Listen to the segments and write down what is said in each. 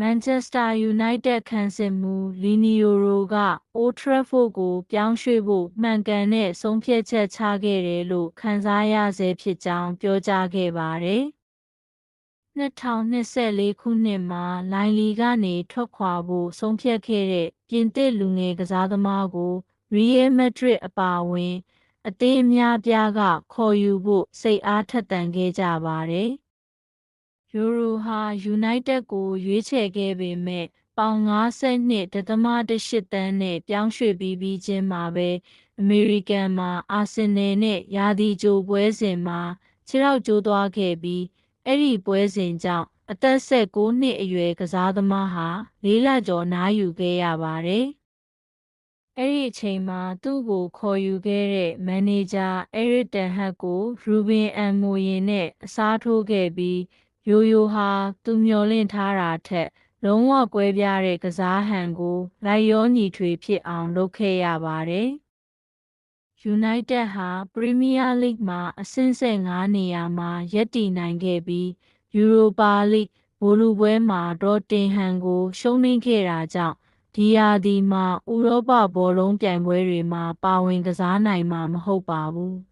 မန်ချက်စတာယူနိုက်တက်ခံစစ်မှုလီနီယိုရိုကအိုထရက်ဖို့ကိုပြောင်းရွှေ့ဖို့မှန်ကန်တဲ့ဆုံးဖြတ်ချက်ချခဲ့တယ်လို့ခန်းစားရဆဲဖြစ်ကြောင်းပြောကြားခဲ့ပါတယ်။2024ခုနှစ်မှာလိုင်လီကနေထွက်ခွာဖို့ဆုံးဖြတ်ခဲ့တဲ့ပြင်သစ်လူငယ်ကစားသမားကိုရီယယ်မက်ဒရစ်အပါအဝင် အသင်းအများပြားကခေါ်ယူဖို့စိတ်အားထက်သန်ခဲ့ကြပါတယ်။ ယူရိုဟာယူနိုက်တက်ကိုရွေးချယ်ခဲ့ပေမဲ့ပေါင်52.18တန်းနဲ့ပြောင်းရွှေ့ပြီးပြီးချင်းမှာပဲအမေရိကန်မှာအာဆင်နယ်နဲ့ရာသီကြိုပွဲစဉ်မှာခြေထောက်ကျိုးသွားခဲ့ပြီးအဲ့ဒီပွဲစဉ်ကြောင့်အသက်16နှစ်အရွယ်ကစားသမားဟာလေးလကျော်နားယူခဲ့ရပါတယ်။အဲ့ဒီအချိန်မှာသူ့ကိုခေါ်ယူခဲ့တဲ့မန်နေဂျာအဲရစ်တန်ဟတ်ကိုရူဘင်အန်မိုရင်နဲ့အစားထိုးခဲ့ပြီး ယိုယိုဟာသူမျှော်လင့်ထားတာထက် လုံးဝကွဲပြားတဲ့ကစားဟန်ကိုလိုက်ရောညီထွေဖြစ်အောင်လုပ်ခဲ့ရပါတယ်။ United ဟာ Premier League မှာအဆင့်ဆက်၅နေရာမှာရပ်တည်နိုင်ခဲ့ပြီး Europa League ဗိုလ်လုပွဲမှာတော့တင်ဟန်ကို ရှုံးနိမ့်ခဲ့တာကြောင့်ဒီယာဒီမှာဥရောပဘောလုံးပြိုင်ပွဲတွေမှာပါဝင်ကစားနိုင်မှာမဟုတ်ပါဘူး။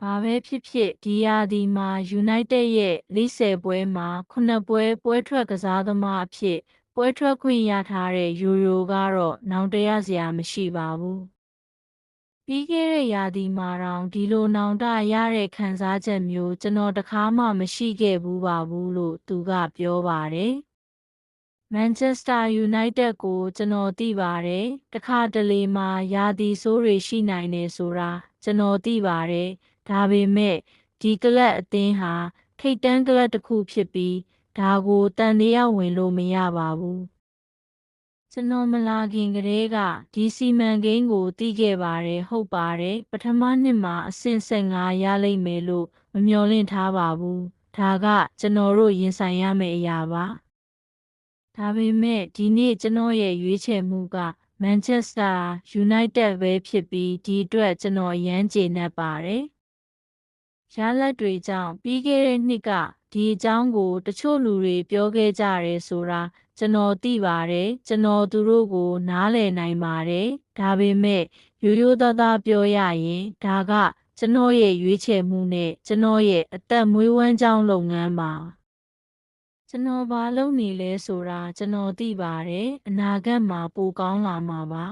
ဘာပဲဖြစ်ဖြစ်ဒီရာသီမှာယူနိုက်တက်ရဲ့လိဆယ်ပွဲမှာ9ပွဲပွဲထွက်ကစားသမားအဖြစ် ပွဲထွက်ခွင့်ရထားတဲ့ယူရိုကတော့နောင်တရစရာမရှိပါဘူး။ပြီးခဲ့တဲ့ရာသီမှာတော့ဒီလိုနောင်တရတဲ့ခံစားချက်မျိုးကျွန်တော်တခါမှမရှိခဲ့ဘူးပါဘူးလို့သူကပြောပါတယ်။မန်ချက်စတာယူနိုက်တက်ကိုကျွန်တော်သိပါတယ်။တခါတလေမှာရာသီဆိုးတွေရှိနိုင်တယ်ဆိုတာကျွန်တော်သိပါတယ်။ ဒါပေမဲ့ဒီကလပ်အသင်းဟာထိပ်တန်းကလပ်တစ်ခုဖြစ်ပြီးဒါကိုတန်တရားဝင်လို့မရပါဘူးကျွန်တော်မလာခင်ကတည်းကဒီစီမံကိန်းကိုသိခဲ့ပါတယ်ဟုတ်ပါတယ်ပထမနှစ်မှာအဆင့်15ရလိမ့်မယ်လို့မမျှော်လင့်ထားပါဘူးဒါကကျွန်တော်တို့ရင်ဆိုင်ရမယ့်အရာပါဒါပေမဲ့ဒီနေ့ကျွန်တော်ရဲ့ရွေးချယ်မှုကမန်ချက်စတာယူနိုက်တက်ပဲဖြစ်ပြီးဒီအတွက်ကျွန်တော်အရန်ကျေနပ်ပါတယ် ရလဒ်တွေကြောင့်ပြီးခဲ့တဲ့နှစ်ကဒီအကြောင်းကိုတချို့လူတွေပြောခဲ့ကြတယ်ဆိုတာကျွန်တော်သိပါတယ်ကျွန်တော်သူတို့ကို နားလည်နိုင်ပါတယ်ဒါပေမဲ့ရိုးရိုးသားသားပြောရရင်ဒါကကျွန်တော်ရဲ့ရွေးချယ်မှုနဲ့ကျွန်တော်ရဲ့အသက်မွေးဝမ်းကြောင်းလုပ်ငန်းပါကျွန်တော်ဘာလုပ်နေလဲဆိုတာကျွန်တော်သိပါတယ်အနာဂတ်မှာပိုကောင်းလာမှာပါ